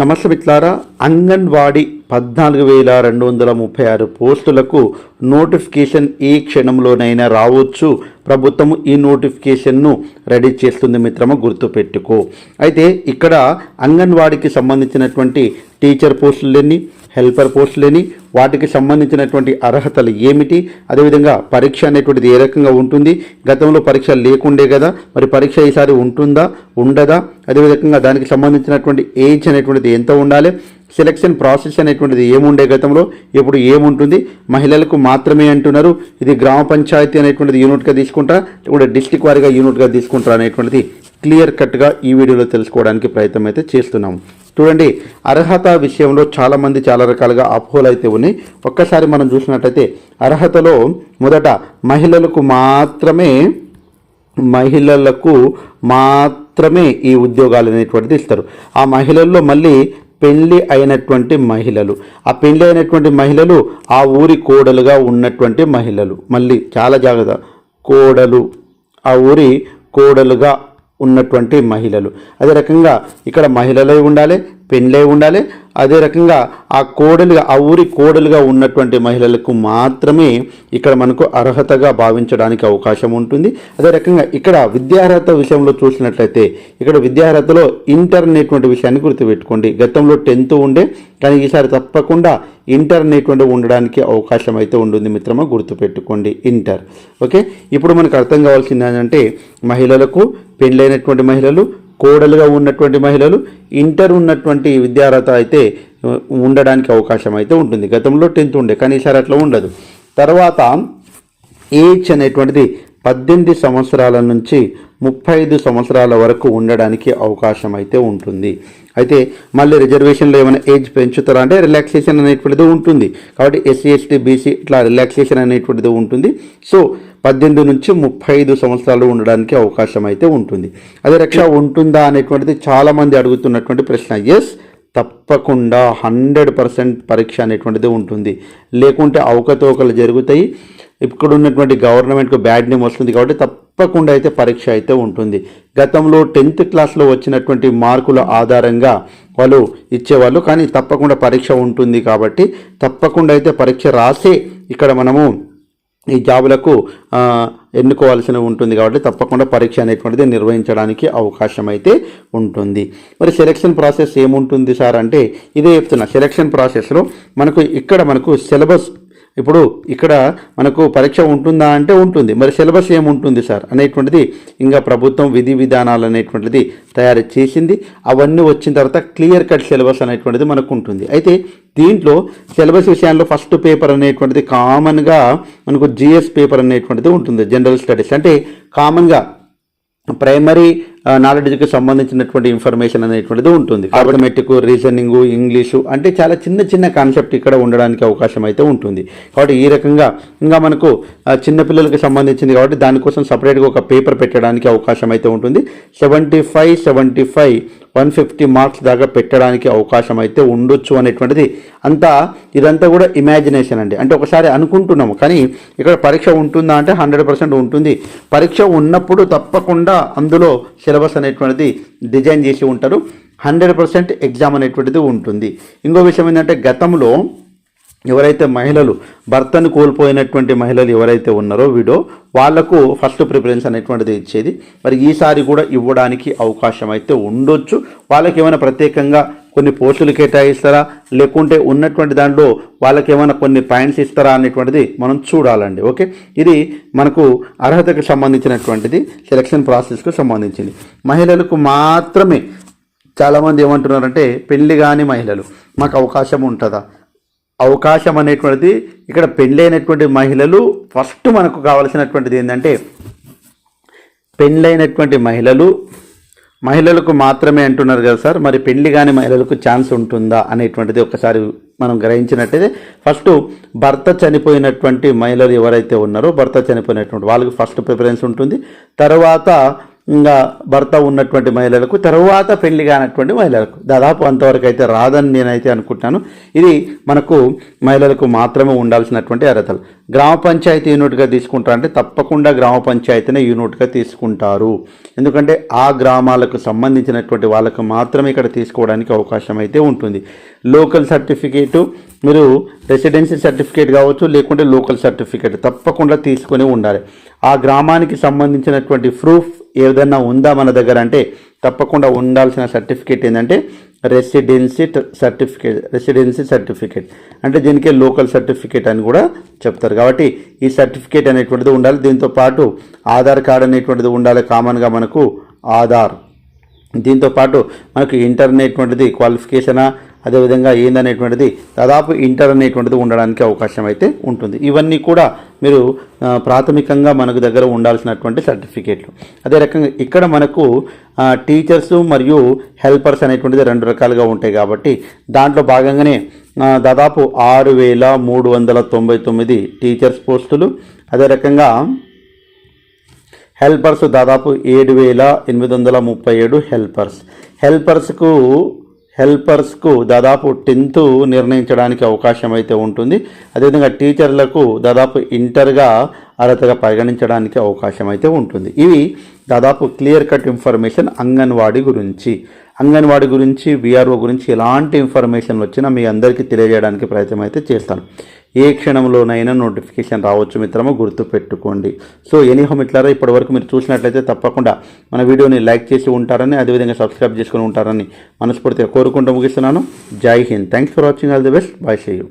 నమస్తే మిత్రులారా. అంగన్వాడీ పద్నాలుగు వేల రెండు వందల ముప్పై ఆరు పోస్టులకు నోటిఫికేషన్ ఏ క్షణంలోనైనా రావచ్చు. ప్రభుత్వం ఈ నోటిఫికేషన్ను రెడీ చేస్తుంది మిత్రమా గుర్తుపెట్టుకో. అయితే ఇక్కడ అంగన్వాడీకి సంబంధించినటువంటి టీచర్ పోస్టులని హెల్పర్ పోస్టులని వాటికి సంబంధించినటువంటి అర్హతలు ఏమిటి? అదేవిధంగా పరీక్ష అనేటువంటిది ఏ రకంగా ఉంటుంది? గతంలో పరీక్ష లేకుండే కదా మరి పరీక్ష ఈసారి ఉంటుందా? ఉండదా? అదేవిధంగా దానికి సంబంధించినటువంటి ఏజ్ అనేటువంటిది ఎంత ఉండాలి? సెలక్షన్ ప్రాసెస్ అనేటువంటిది ఏముండే గతంలో? ఇప్పుడు ఏముంటుంది? మహిళలకు మాత్రమే అంటున్నారు. ఇది గ్రామ పంచాయతీ అనేటువంటిది యూనిట్గా తీసుకుంటా కూడా డిస్టిక్ వారిగా యూనిట్గా తీసుకుంటారా అనేటువంటిది క్లియర్ కట్గా ఈ వీడియోలో తెలుసుకోవడానికి ప్రయత్నం అయితే చేస్తున్నాము చూడండి అర్హత విషయంలో చాలామంది చాలా రకాలుగా అపోహలు అయితే ఉన్నాయి. ఒక్కసారి మనం చూసినట్టయితే అర్హతలో మొదట మహిళలకు మాత్రమే మహిళలకు మాత్రమే ఈ ఉద్యోగాలు అనేటువంటిది ఇస్తారు. ఆ మహిళల్లో మళ్ళీ పెళ్ళి అయినటువంటి మహిళలు. ఆ పెళ్ళి అయినటువంటి మహిళలు ఆ ఊరి కోడలుగా ఉన్నటువంటి మహిళలు. మళ్ళీ చాలా జాగ్రత్త. కోడలు. ఆ ఊరి కోడలుగా ఉన్నటువంటి మహిళలు. అదే రకంగా ఇక్కడ మహిళలై ఉండాలి పెళ్ళై ఉండాలి అదే రకంగా ఆ కోడలుగా ఆ ఊరి కోడలుగా ఉన్నటువంటి మహిళలకు మాత్రమే ఇక్కడ మనకు అర్హతగా భావించడానికి అవకాశం ఉంటుంది. అదే రకంగా ఇక్కడ విద్యార్హత విషయంలో చూసినట్లయితే ఇక్కడ విద్యార్హతలో ఇంటర్ అనేటువంటి విషయాన్ని గుర్తుపెట్టుకోండి. గతంలో టెన్త్ ఉండే కానీ ఈసారి తప్పకుండా ఇంటర్ అనేటువంటి ఉండడానికి అవకాశం అయితే ఉంటుంది మిత్రమా గుర్తుపెట్టుకోండి ఇంటర్. ఓకే? ఇప్పుడు మనకు అర్థం కావాల్సింది ఏంటంటే మహిళలకు పెళ్ళైనటువంటి మహిళలు కోడలుగా ఉన్నటువంటి మహిళలు ఇంటర్ ఉన్నటువంటి విద్యార్హత అయితే ఉండడానికి అవకాశం అయితే ఉంటుంది. గతంలో టెన్త్ ఉండే కానీ ఈసారి అట్లా ఉండదు. తర్వాత ఏజ్ అనేటువంటిది పద్దెనిమిది సంవత్సరాల నుంచి ముప్పై ఐదు సంవత్సరాల వరకు ఉండడానికి అవకాశం అయితే ఉంటుంది. అయితే మళ్ళీ రిజర్వేషన్లో ఏమైనా ఏజ్ పెంచుతారా? అంటే రిలాక్సేషన్ అనేటువంటిది ఉంటుంది. కాబట్టి ఎస్సీ ఎస్టీ బీసీ ఇట్లా రిలాక్సేషన్ అనేటువంటిది ఉంటుంది. సో పద్దెనిమిది నుంచి ముప్పై ఐదు సంవత్సరాలు ఉండడానికి అవకాశం అయితే ఉంటుంది. అదే రక్ష ఉంటుందా అనేటువంటిది చాలామంది అడుగుతున్నటువంటి ప్రశ్న. ఎస్ తప్పకుండా హండ్రెడ్ పర్సెంట్ పరీక్ష అనేటువంటిది ఉంటుంది. లేకుంటే అవకతవకలు జరుగుతాయి. ఇక్కడ ఉన్నటువంటి గవర్నమెంట్కు బ్యాడ్ నేమ్ వస్తుంది కాబట్టి తప్పకుండా అయితే పరీక్ష అయితే ఉంటుంది. గతంలో టెన్త్ క్లాస్లో వచ్చినటువంటి మార్కుల ఆధారంగా వాళ్ళు ఇచ్చేవాళ్ళు. కానీ తప్పకుండా పరీక్ష ఉంటుంది కాబట్టి తప్పకుండా అయితే పరీక్ష రాసే ఇక్కడ మనము ఈ జాబులకు ఎన్నుకోవాల్సిన ఉంటుంది కాబట్టి తప్పకుండా పరీక్ష అనేటువంటిది నిర్వహించడానికి అవకాశం అయితే ఉంటుంది. మరి సెలక్షన్ ప్రాసెస్ ఏముంటుంది సార్? అంటే ఇదే చెప్తున్నా సెలక్షన్ ప్రాసెస్లో మనకు ఇక్కడ మనకు సిలబస్ ఇప్పుడు ఇక్కడ మనకు పరీక్ష ఉంటుందా అంటే ఉంటుంది. మరి సిలబస్ ఏముంటుంది సార్? అనేటువంటిది ఇంకా ప్రభుత్వం విధి విధానాలు అనేటువంటిది తయారు చేసింది. అవన్నీ వచ్చిన తర్వాత క్లియర్ కట్ సిలబస్ అనేటువంటిది మనకు ఉంటుంది అయితే దీంట్లో సిలబస్ విషయాల్లో ఫస్ట్ పేపర్ అనేటువంటిది కామన్గా మనకు జిఎస్ పేపర్ అనేటువంటిది ఉంటుంది. జనరల్ స్టడీస్ అంటే కామన్గా ప్రైమరీ నాలెడ్జ్కి సంబంధించినటువంటి ఇన్ఫర్మేషన్ అనేటువంటిది ఉంటుంది. ఆటోమేటిక్ రీజనింగ్ ఇంగ్లీషు అంటే చాలా చిన్న చిన్న కాన్సెప్ట్ ఇక్కడ ఉండడానికి అవకాశం అయితే ఉంటుంది. కాబట్టి ఈ రకంగా ఇంకా మనకు చిన్నపిల్లలకి సంబంధించింది కాబట్టి దానికోసం సపరేట్గా ఒక పేపర్ పెట్టడానికి అవకాశం అయితే ఉంటుంది. Seventy five seventy five one fifty marks దాకా పెట్టడానికి అవకాశం అయితే ఉండొచ్చు అనేటువంటిది అంతా ఇదంతా కూడా ఇమాజినేషన్ అండి. అంటే ఒకసారి అనుకుంటున్నాము కానీ ఇక్కడ పరీక్ష ఉంటుందా అంటే హండ్రెడ్ పర్సెంట్ ఉంటుంది. పరీక్ష ఉన్నప్పుడు తప్పకుండా అందులో సిలబస్ అనేటువంటిది డిజైన్ చేసి ఉంటారు. హండ్రెడ్ పర్సెంట్ ఎగ్జామ్ అనేటువంటిది ఉంటుంది. ఇంకో విషయం ఏంటంటే గతంలో ఎవరైతే మహిళలు భర్తను కోల్పోయినటువంటి మహిళలు ఎవరైతే ఉన్నారో వీడో వాళ్ళకు ఫస్ట్ ప్రిఫరెన్స్ అనేటువంటిది ఇచ్చేది. మరి ఈసారి కూడా ఇవ్వడానికి అవకాశం అయితే ఉండొచ్చు. వాళ్ళకి ఏమైనా ప్రత్యేకంగా కొన్ని పోస్టులు కేటాయిస్తారా? లేకుంటే ఉన్నటువంటి దాంట్లో వాళ్ళకి ఏమైనా కొన్ని పాయింట్స్ ఇస్తారా అనేటువంటిది మనం చూడాలండి. ఓకే? ఇది మనకు అర్హతకు సంబంధించినటువంటిది సెలక్షన్ ప్రాసెస్కు సంబంధించింది. మహిళలకు మాత్రమే చాలామంది ఏమంటున్నారంటే పెళ్ళి కాని మహిళలు మాకు అవకాశం ఉంటుందా? అవకాశం అనేటువంటిది ఇక్కడ పెళ్ళైనటువంటి మహిళలు ఫస్ట్ మనకు కావలసినటువంటిది ఏంటంటే పెళ్ళైనటువంటి మహిళలు మహిళలకు మాత్రమే అంటున్నారు కదా సార్ మరి పెళ్ళి కాని మహిళలకు ఛాన్స్ ఉంటుందా అనేటువంటిది ఒకసారి మనం గ్రహించినట్టయితే ఫస్ట్ భర్త చనిపోయినటువంటి మహిళలు ఎవరైతే ఉన్నారో భర్త చనిపోయినటువంటి వాళ్ళకి ఫస్ట్ ప్రిఫరెన్స్ ఉంటుంది. తర్వాత ఇంకా భర్త ఉన్నటువంటి మహిళలకు తర్వాత పెళ్ళి కానటువంటి మహిళలకు. దాదాపు అంతవరకు అయితే రాదని నేనైతే అనుకుంటున్నాను. ఇది మనకు మహిళలకు మాత్రమే ఉండాల్సినటువంటి అర్హతలు. గ్రామ పంచాయతీ యూనిట్గా తీసుకుంటారంటే తప్పకుండా గ్రామ పంచాయతీనే యూనిట్గా తీసుకుంటారు. ఎందుకంటే ఆ గ్రామాలకు సంబంధించినటువంటి వాళ్ళకు మాత్రమే ఇక్కడ తీసుకోవడానికి అవకాశం అయితే ఉంటుంది. లోకల్ సర్టిఫికేటు మీరు రెసిడెన్సీ సర్టిఫికేట్ కావచ్చు లేకుంటే లోకల్ సర్టిఫికేట్ తప్పకుండా తీసుకొని ఉండాలి. ఆ గ్రామానికి సంబంధించినటువంటి ప్రూఫ్ ఏదైనా ఉందా మన దగ్గర అంటే తప్పకుండా ఉండాల్సిన సర్టిఫికేట్ ఏంటంటే రెసిడెన్సీ సర్టిఫికేట్ రెసిడెన్సీ సర్టిఫికేట్ అంటే దీనికి లోకల్ సర్టిఫికేట్ అని కూడా చెప్తారు. కాబట్టి ఈ సర్టిఫికేట్ అనేటువంటిది ఉండాలి. దీంతో పాటు ఆధార్ కార్డ్ అనేటువంటిది ఉండాలి. కామన్గా మనకు ఆధార్. దీంతో పాటు మనకు ఇంటర్ అనేటువంటిది క్వాలిఫికేషనా అదేవిధంగా ఏందనేటువంటిది దాదాపు ఇంటర్ అనేటువంటిది ఉండడానికి అవకాశం అయితే ఉంటుంది. ఇవన్నీ కూడా మీరు ప్రాథమికంగా మనకు దగ్గర ఉండాల్సినటువంటి సర్టిఫికేట్లు. అదే రకంగా ఇక్కడ మనకు టీచర్స్ మరియు హెల్పర్స్ అనేటువంటిది రెండు రకాలుగా ఉంటాయి కాబట్టి దాంట్లో భాగంగానే దాదాపు ఆరు వేల మూడు వందల తొంభై తొమ్మిది టీచర్స్ పోస్టులు. అదే రకంగా హెల్పర్స్ దాదాపు ఏడు వేల ఎనిమిది వందల ముప్పై ఏడు హెల్పర్స్. హెల్పర్స్కు హెల్పర్స్కు దాదాపు టెన్త్ నిర్ణయించడానికి అవకాశం అయితే ఉంటుంది. అదేవిధంగా టీచర్లకు దాదాపు ఇంటర్గా అర్హతగా పరిగణించడానికి అవకాశం అయితే ఉంటుంది. ఇవి దాదాపు క్లియర్ కట్ ఇన్ఫర్మేషన్ అంగన్వాడీ గురించి. అంగన్వాడీ గురించి విఆర్ఓ గురించి ఎలాంటి ఇన్ఫర్మేషన్ వచ్చినా మీ అందరికీ తెలియజేయడానికి ప్రయత్నం అయితే చేస్తాను. ఏ క్షణంలోనైనా నోటిఫికేషన్ రావచ్చు మిత్రమా? గుర్తుపెట్టుకోండి. సో సో ఎనీహో మిత్రారా ఇప్పటివరకు మీరు చూసినట్లయితే తప్పకుండా మన వీడియోని లైక్ చేసి ఉంటారని అదేవిధంగా సబ్స్క్రైబ్ చేసుకుని ఉంటారని మనస్ఫూర్తిగా కోరుకుంటూ ముగిస్తున్నాను. జై Hind. Thanks for watching all the best bye see you